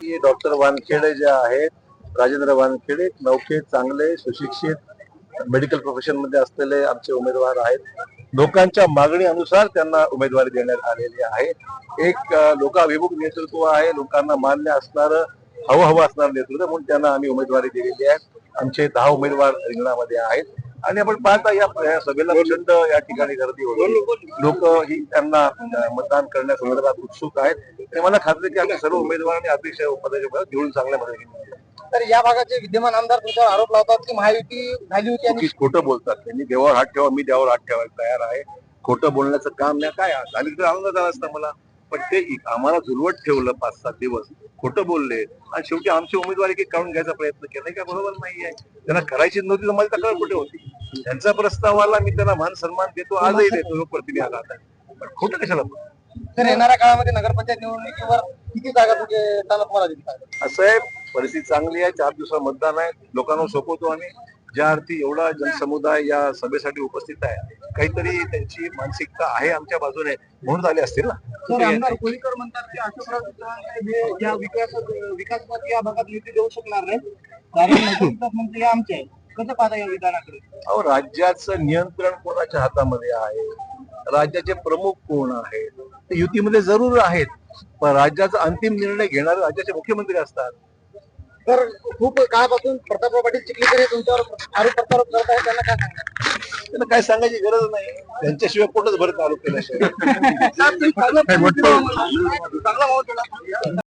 की डॉक्टर वानखेडे जे आहेत राजेंद्र वानखेडे नौके चांगले सुशिक्षित मेडिकल प्रोफेशनमध्ये असलेले आमचे उमेदवार आहेत. लोकांच्या मागणी अनुसार त्यांना उमेदवारी देण्यात आलेली आहे. एक लोकाभिमुख नेतृत्व आहे. लोकांना मान्य असणारं हवं हवं असणारं नेतृत्व म्हणून त्यांना आम्ही उमेदवारी दिलेली आहे. आमचे दहा उमेदवार रिंगणामध्ये आहेत. आणि आपण पाहता या या सभेला प्रचंड या ठिकाणी गर्दी होती लोक ही त्यांना मतदान करण्यासंदर्भात उत्सुक आहेत. आणि मला खात्री आहे की आम्ही सर्व उमेदवारांनी अतिशय पदाचे घेऊन चांगल्या मदत तर या भागाचे विद्यमान आमदार तुमच्यावर आरोप लावतात की महायुती झाली होती आणि खोटं बोलतात. त्यांनी देवावर हात ठेवा मी देवावर हात ठेवायला तयार आहे. खोटं बोलण्याचं काम नाही. काय झाली तर आनंद झाला असता मला. पण ते आम्हाला झुलवत ठेवलं पाच सात दिवस. खोटं बोलले. आणि शेवटी आमची उमेदवारी काढून घ्यायचा प्रयत्न केला काय बरोबर नाहीये. त्यांना करायची नव्हती तर माझी तक्रार कुठे होती? त्यांचा प्रस्ताव आला मी त्यांना मान सन्मान देतो आजही देतो जो प्रतिनिधी आला आता. पण खोटं कशाला? तर येणाऱ्या काळामध्ये नगरपंचायत निवडणुकीवर किती जागा स्थानक तुम्हाला आहे परिस्थिती चांगली आहे चार दिवसात मतदान आहे लोकांना सोपवतो आम्ही. ज्या अर्थी एवढा जनसमुदाय या सभेसाठी उपस्थित आहे काहीतरी त्यांची मानसिकता आहे आमच्या बाजूने म्हणून आले असतील ना? कोळीकर म्हणतात की अशोकराव हे विकास या भागात निधी देऊ शकणार नाही कारण आमचे कसं पाहता या विधानाकडे. अहो राज्याचं नियंत्रण कोणाच्या हातामध्ये आहे? राज्याचे प्रमुख कोण आहेत? ते युतीमध्ये जरूर आहेत. पण राज्याचा अंतिम निर्णय घेणारे राज्याचे मुख्यमंत्री असतात. तर खूप काळापासून प्रतापराव पाटील चिखलीकर हे तुमच्यावर आरोप प्रत्यारोप करत आहेत त्यांना काय सांगणार त्यांना काय सांगायची गरज नाही. त्यांच्याशिवाय पोटच भरत आरोप केल्याशिवाय. चांगला भाव केला.